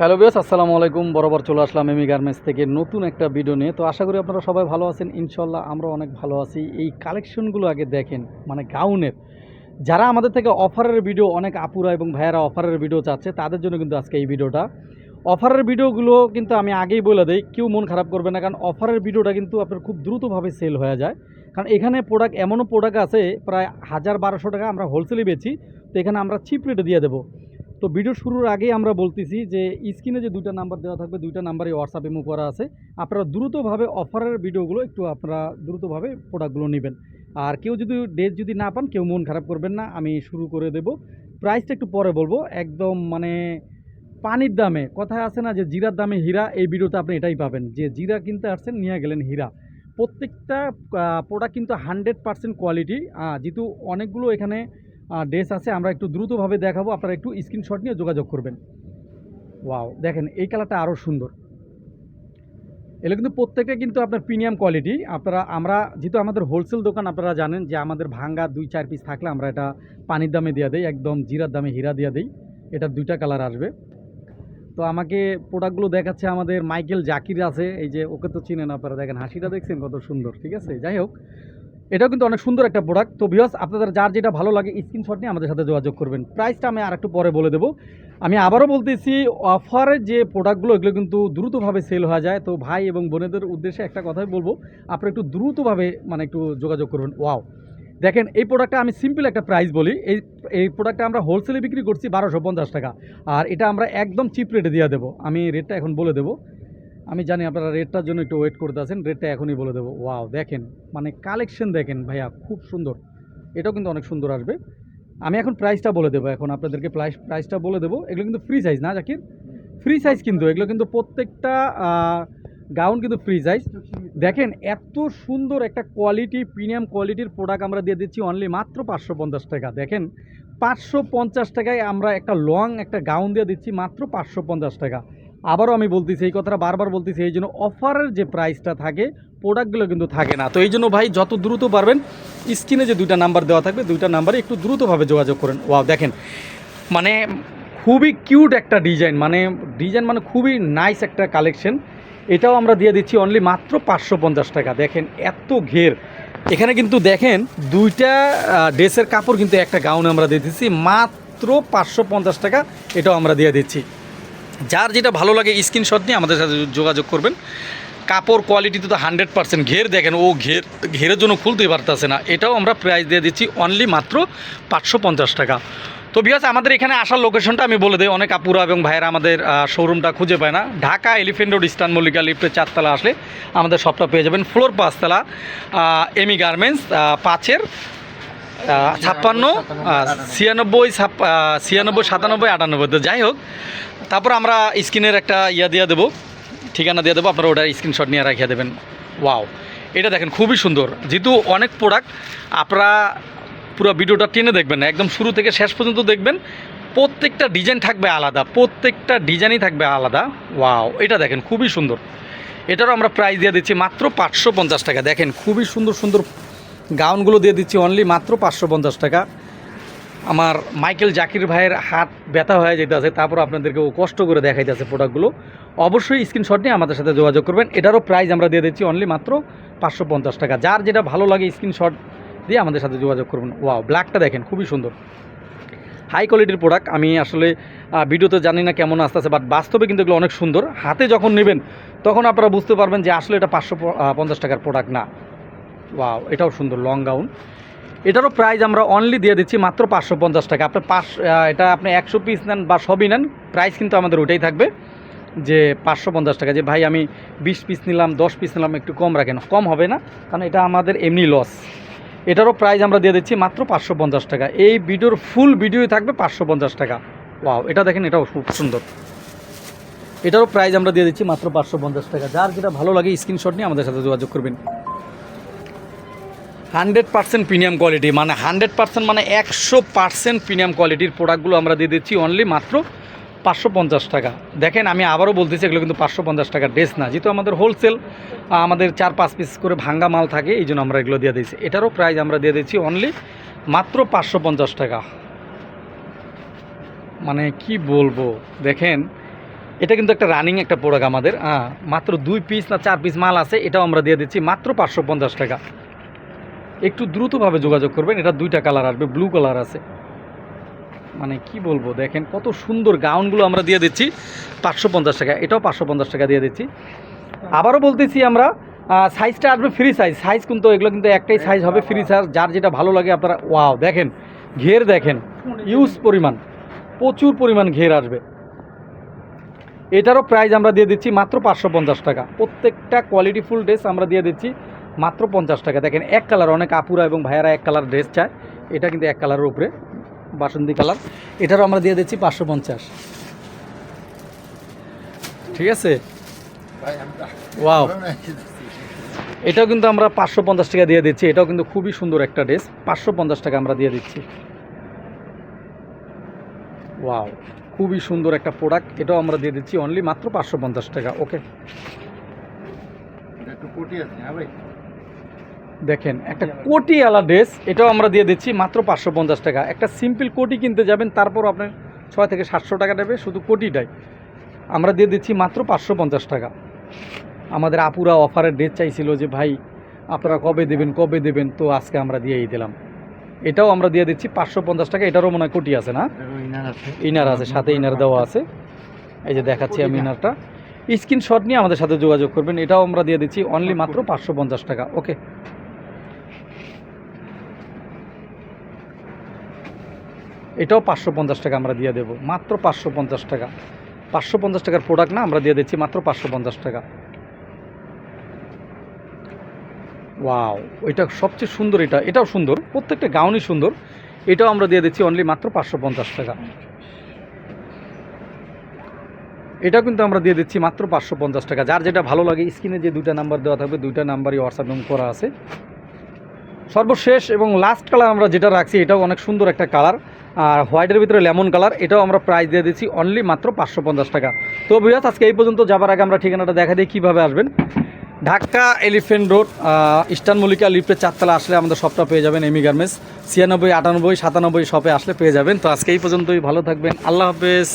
Hello বিয়াস আসসালামু আলাইকুম। বরাবর চলে আসলাম এমি গার্মেন্টস থেকে নতুন একটা ভিডিও নিয়ে। তো আশা করি আপনারা সবাই ভালো আছেন। ইনশাল্লাহ আমরা অনেক ভালো আছি। এই কালেকশনগুলো আগে দেখেন মানে গাউনের। যারা আমাদের থেকে অফারের ভিডিও, অনেক আপুরা এবং ভাইয়ারা অফারের ভিডিও চাচ্ছে, তাদের জন্য কিন্তু আজকে এই ভিডিওটা। অফারের ভিডিওগুলো কিন্তু আমি আগেই বলে দিই, কেউ মন খারাপ করবে না, কারণ অফারের ভিডিওটা কিন্তু আপনার খুব দ্রুতভাবে সেল হয়ে যায়। কারণ এখানে প্রোডাক্ট এমনও প্রোডাক্ট আছে, প্রায় হাজার বারোশো টাকা আমরা হোলসেলে বেচি। তো এখানে আমরা চিপ রেটে দিয়ে দেবো। তো ভিডিও শুরুর আগেই আমরা বলতেছি যে স্ক্রিনে যে দুইটা নাম্বার দেওয়া থাকবে, দুইটা নাম্বারই হোয়াটসঅ্যাপ ইমো করা আছে। আপনারা দ্রুতভাবে অফারের ভিডিওগুলো একটু আপনারা দ্রুতভাবে প্রোডাক্টগুলো নেবেন। আর কেউ যদি ডেট যদি না পান, কেউ মন খারাপ করবেন না, আমি শুরু করে দেব। প্রাইসটা একটু পরে বলব। একদম মানে পানির দামে, কথায় আছে না যে জিরার দামে হীরা, এই ভিডিওতে আপনি এটাই পাবেন। যে জিরা কিনতে আসছেন, নিয়ে গেলেন হীরা। প্রত্যেকটা প্রোডাক্ট কিন্তু হান্ড্রেড পার্সেন্ট কোয়ালিটি যেহেতু অনেকগুলো এখানে ড্রেস আছে, আমরা একটু দ্রুতভাবে দেখাবো। আপনারা একটু স্ক্রিনশট নিয়ে যোগাযোগ করবেন। ওয়াও দেখেন, এই কালারটা আরও সুন্দর। এগুলো কিন্তু প্রত্যেকটা কিন্তু আপনার প্রিমিয়াম কোয়ালিটি আপনারা, আমরা যেহেতু আমাদের হোলসেল দোকান, আপনারা জানেন যে আমাদের ভাঙ্গা দুই চার পিস থাকলে আমরা এটা পানির দামে দিয়ে দিই, একদম জিরার দামে হীরা দিয়ে দিই। এটা দুইটা কালার আসবে। তো আমাকে প্রোডাক্টগুলো দেখাচ্ছে আমাদের মাইকেল জাকির আছে, এই যে ওকে তো চিনেন আপনারা, দেখেন হাসিটা দেখছেন কত সুন্দর, ঠিক আছে? যাই হোক এটাও কিন্তু অনেক সুন্দর একটা প্রোডাক্ট তো ভিওস আপনাদের যার যেটা ভালো লাগে স্ক্রিনশট নিয়ে আমাদের সাথে যোগাযোগ করবেন। প্রাইসটা আমি আর একটু পরে বলে দেবো। আমি আবারও বলতেছি অফারের যে প্রোডাক্টগুলো এগুলো কিন্তু দ্রুতভাবে সেল হয়ে যায়। তো ভাই এবং বোনেদের উদ্দেশ্যে একটা কথাই বলব, আপনারা একটু দ্রুতভাবে মানে একটু যোগাযোগ করবেন ওয়াও দেখেন, এই প্রোডাক্টটা আমি সিম্পল একটা প্রাইস বলি। এই এই প্রোডাক্টটা আমরা হোলসেলে বিক্রি করছি বারোশো পঞ্চাশ টাকা। আর এটা আমরা একদম চিপ রেটে দিয়ে দেবো। আমি রেটটা এখন বলে দেবো। আমি জানি আপনারা রেটটার জন্য একটু ওয়েট করতে আছেন রেটটা এখনই বলে দেবো। ওয়াও দেখেন মানে কালেকশন দেখেন ভাইয়া, খুব সুন্দর। এটাও কিন্তু অনেক সুন্দর আসবে। আমি এখন প্রাইসটা বলে দেবো এখন, আপনাদেরকে প্রাইস প্রাইসটা বলে দেবো। এগুলো কিন্তু ফ্রি সাইজ না, জাকির? ফ্রি সাইজ কিন্তু, এগুলো কিন্তু প্রত্যেকটা গাউন কিন্তু ফ্রি সাইজ দেখেন, এত সুন্দর একটা কোয়ালিটি প্রিমিয়াম কোয়ালিটির প্রোডাক্ট আমরা দিয়ে দিচ্ছি অনলি মাত্র পাঁচশো পঞ্চাশ টাকা। দেখেন, পাঁচশো পঞ্চাশ টাকায় আমরা একটা লং একটা গাউন দিয়ে দিচ্ছি মাত্র পাঁচশো পঞ্চাশ টাকা। আবারও আমি বলতেছি, এই কথাটা বারবার বলতেছি, এই জন্য অফারের যে প্রাইসটা থাকে প্রোডাক্টগুলো কিন্তু থাকে না। তো এই জন্য ভাই, যত দ্রুত পারবেন, স্ক্রিনে যে দুইটা নাম্বার দেওয়া থাকবে, দুইটা নাম্বারে একটু দ্রুতভাবে যোগাযোগ করেন। ওয়াও, দেখেন মানে খুবই কিউট একটা ডিজাইন মানে ডিজাইন মানে খুবই নাইস একটা কালেকশন এটাও আমরা দিয়ে দিচ্ছি অনলি মাত্র পাঁচশো পঞ্চাশ টাকা। দেখেন, এত ঘের। এখানে কিন্তু দেখেন, দুইটা ড্রেসের কাপড় কিন্তু একটা গাউনে আমরা দিয়ে দিচ্ছি, মাত্র পাঁচশো পঞ্চাশ টাকা এটাও আমরা দিয়ে দিচ্ছি। যার যেটা ভালো লাগে স্ক্রিনশট নিয়ে আমাদের সাথে যোগাযোগ করবেন। কাপড় কোয়ালিটি তো হান্ড্রেড পার্সেন্ট ঘের দেখেন, ও ঘের, ঘেরের জন্য খুলতেই পারতেছে না। এটাও আমরা প্রাইস দিয়ে দিচ্ছি অনলি মাত্র পাঁচশো পঞ্চাশ টাকা। তো বিয়াস আমাদের এখানে আসার লোকেশনটা আমি বলে দিই, অনেক আপুরা এবং ভাইয়েরা আমাদের শোরুমটা খুঁজে পায় না। Dhaka elephant road eastern Mallika লিফ্টের চারতলা আসলে আমাদের সবটা পেয়ে যাবেন। ফ্লোর পাঁচতলা এমি গার্মেন্টস পাঁচের ছাপ্পান্ন ছিয়ানব্বই, ছাপ- ছিয়ানব্বই, সাতানব্বই, আটানব্বই। তো যাই হোক তারপর আমরা স্ক্রিনের একটা ইয়া দিয়ে দেবো, ঠিকানা দিয়ে দেবো, আপনারা ওটার স্ক্রিনশট নিয়ে রাখিয়ে দেবেন। ওয়াও এটা দেখেন, খুবই সুন্দর। যেহেতু অনেক প্রোডাক্ট আপনারা পুরো ভিডিওটা টেনে দেখবেন না একদম শুরু থেকে শেষ পর্যন্ত দেখবেন। প্রত্যেকটা ডিজাইন থাকবে আলাদা, প্রত্যেকটা ডিজাইনই থাকবে আলাদা। ওয়াও এটা দেখেন, খুবই সুন্দর। এটারও আমরা প্রাইস দিয়ে দিচ্ছি মাত্র পাঁচশো পঞ্চাশ টাকা। দেখেন, খুবই সুন্দর সুন্দর গাউনগুলো দিয়ে দিচ্ছি অনলি মাত্র পাঁচশো পঞ্চাশ টাকা। আমার মাইকেল জাকির ভাইয়ের হাত ব্যথা হয়ে যেতেছে তারপর আপনাদেরকে ও কষ্ট করে দেখাইতেছে প্রোডাক্টগুলো অবশ্যই স্ক্রিনশট নিয়ে আমাদের সাথে যোগাযোগ করবেন। এটারও প্রাইস আমরা দিয়ে দিচ্ছি অনলি মাত্র পাঁচশো পঞ্চাশ টাকা। যার যেটা ভালো লাগে স্ক্রিনশট দিয়ে আমাদের সাথে যোগাযোগ করবেন। ওয়াও ব্ল্যাকটা দেখেন, খুবই সুন্দর। হাই কোয়ালিটির প্রোডাক্ট আমি আসলে ভিডিওতে জানি না কেমন আসতেছে বাট বাস্তবে কিন্তু এগুলো অনেক সুন্দর। হাতে যখন নেবেন, তখন আপনারা বুঝতে পারবেন যে আসলে এটা পাঁচশো পঞ্চাশ টাকার প্রোডাক্ট না। ওয়াও এটাও সুন্দর লং গাউন এটারও প্রাইস আমরা অনলি দিয়ে দিচ্ছি মাত্র পাঁচশো পঞ্চাশ টাকা। আপনার পাঁচ এটা আপনি একশো পিস নেন বা সবই নেন প্রাইস কিন্তু আমাদের ওটাই থাকবে যে পাঁচশো পঞ্চাশ টাকা। যে ভাই, আমি বিশ পিস নিলাম, দশ পিস নিলাম, একটু কম রাখেন। কম হবে না, কারণ এটা আমাদের এমনি লস এটারও প্রাইস আমরা দিয়ে দিচ্ছি মাত্র পাঁচশো পঞ্চাশ টাকা। এই ভিডিওর ফুল ভিডিওই থাকবে পাঁচশো পঞ্চাশ টাকা। ওয়াও এটা দেখেন, এটাও খুব সুন্দর। এটারও প্রাইস আমরা দিয়ে দিচ্ছি মাত্র পাঁচশো পঞ্চাশ টাকা। যার যেটা ভালো লাগে স্ক্রিনশট নিয়ে আমাদের সাথে যোগাযোগ করবেন। হান্ড্রেড পার্সেন্ট প্রিমিয়াম কোয়ালিটি মানে হান্ড্রেড পার্সেন্ট মানে একশো পার্সেন্ট প্রিমিয়াম কোয়ালিটির প্রোডাক্টগুলো আমরা দিয়ে দিচ্ছি অনলি মাত্র পাঁচশো পঞ্চাশ টাকা। দেখেন, আমি আবারও বলতেছি, এগুলো কিন্তু পাঁচশো পঞ্চাশ টাকা ড্রেস না। যেহেতু আমাদের হোলসেল আমাদের চার পাঁচ পিস করে ভাঙ্গা মাল থাকে, এই জন্য আমরা এগুলো দিয়ে দিচ্ছি এটারও প্রাইস আমরা দিয়ে দিচ্ছি অনলি মাত্র পাঁচশো পঞ্চাশ টাকা। মানে কি বলব? দেখেন, এটা কিন্তু একটা রানিং একটা প্রোডাক্ট আমাদের হ্যাঁ মাত্র দুই পিস না চার পিস মাল আছে, এটাও আমরা দিয়ে দিচ্ছি মাত্র পাঁচশো পঞ্চাশ টাকা। একটু দ্রুতভাবে যোগাযোগ করবেন। এটা দুইটা কালার আসবে, ব্লু কালার আছে। মানে কি বলব, দেখেন কত সুন্দর গাউনগুলো আমরা দিয়ে দিচ্ছি। পাঁচশো পঞ্চাশ টাকা, এটাও পাঁচশো পঞ্চাশ টাকা দিয়ে দিচ্ছি। আবারও বলতেছি আমরা সাইজটা আসবে ফ্রি সাইজ সাইজ কিন্তু, এগুলো কিন্তু একটাই সাইজ হবে ফ্রি সাইজ যার যেটা ভালো লাগে আপনারা ওয়াও দেখেন, ঘের দেখেন ইউজ পরিমাণ, প্রচুর পরিমাণ ঘের আসবে। এটারও প্রাইস আমরা দিয়ে দিচ্ছি মাত্র পাঁচশো পঞ্চাশ টাকা। প্রত্যেকটা কোয়ালিটি ফুল ড্রেস আমরা দিয়ে দিচ্ছি। মাত্র পঞ্চাশ টাকা। দেখেন, এক কালার অনেক আপুরা এবং ভাইয়ারা এক কালার ড্রেস চায়। এটা কিন্তু এক কালারের উপরে, বাসন্তী কালার। এটারও আমরা দিয়ে দিচ্ছি পাঁচশো পঞ্চাশ। ঠিক আছে? ওয়াও এটাও কিন্তু আমরা পাঁচশো পঞ্চাশ টাকা দিয়ে দিচ্ছি। এটাও কিন্তু খুবই সুন্দর একটা ড্রেস পাঁচশো পঞ্চাশ টাকা আমরা দিয়ে দিচ্ছি। ওয়াও খুবই সুন্দর একটা প্রোডাক্ট এটাও আমরা দিয়ে দিচ্ছি অনলি মাত্র পাঁচশো পঞ্চাশ টাকা। ওকে একটু কোটি আছে হ্যাঁ ভাই? দেখেন একটা কোটিওয়ালা ড্রেস এটাও আমরা দিয়ে দিচ্ছি মাত্র পাঁচশো পঞ্চাশ টাকা। একটা সিম্পল কোটি কিনতে যাবেন তারপর আপনার ছয় থেকে সাতশো টাকা নেবে শুধু কোটিটাই। আমরা দিয়ে দিচ্ছি মাত্র পাঁচশো পঞ্চাশ টাকা। আমাদের আপুরা অফারের ড্রেস চাইছিল যে ভাই আপনারা কবে দেবেন কবে দেবেন? তো আজকে আমরা দিয়েই দিলাম। এটাও আমরা দিয়ে দিচ্ছি পাঁচশো পঞ্চাশ টাকা এটারও মনে হয় কোটি আছে না? ইনার আছে। ইনার আছে সাথে ইনার দেওয়া আছে। এই যে দেখাচ্ছি আমি ইনারটা। স্ক্রিনশট নিয়ে আমাদের সাথে যোগাযোগ করবেন এটাও আমরা দিয়ে দিচ্ছি অনলি মাত্র পাঁচশো পঞ্চাশ টাকা। ওকে। এটাও পাঁচশো পঞ্চাশ টাকা আমরা দিয়ে দেবো। মাত্র পাঁচশো পঞ্চাশ টাকা। পাঁচশো পঞ্চাশ টাকার প্রোডাক্ট না, আমরা দিয়ে দিচ্ছি মাত্র পাঁচশো পঞ্চাশ টাকা। ওয়াও ওইটা সবচেয়ে সুন্দর এটা। এটাও সুন্দর, প্রত্যেকটা গাউনই সুন্দর। এটাও আমরা দিয়ে দিচ্ছি অনলি মাত্র পাঁচশো পঞ্চাশ টাকা। এটাও কিন্তু আমরা দিয়ে দিচ্ছি মাত্র পাঁচশো পঞ্চাশ টাকা। যার যেটা ভালো লাগে, স্ক্রিনে যে দুইটা নাম্বার দেওয়া থাকবে, দুইটা নাম্বারই হোয়াটসঅ্যাপ এবং করা আছে। সর্বশেষ এবং লাস্ট কালার আমরা যেটা রাখছি, এটাও অনেক সুন্দর একটা কালার আর হোয়াইটের ভিতরে লেমন কালার, এটাও আমরা প্রাইস দিয়ে দিচ্ছি অনলি মাত্র পাঁচশো পঞ্চাশ টাকা। তো বিয়াস আজকে এই পর্যন্ত যাবার আগে আমরা ঠিকানাটা দেখা দিই কীভাবে আসবেন? Dhaka Elephant Road Eastern Mallika লিফটের চারতলা আসলে আমাদের শপটা পেয়ে যাবেন এমি গার্মেন্টস। ছিয়ানব্বই, আটানব্বই, সাতানব্বই শপে আসলে পেয়ে যাবেন। তো আজকে এই পর্যন্তই, ভালো থাকবেন। আল্লাহ হাফেজ।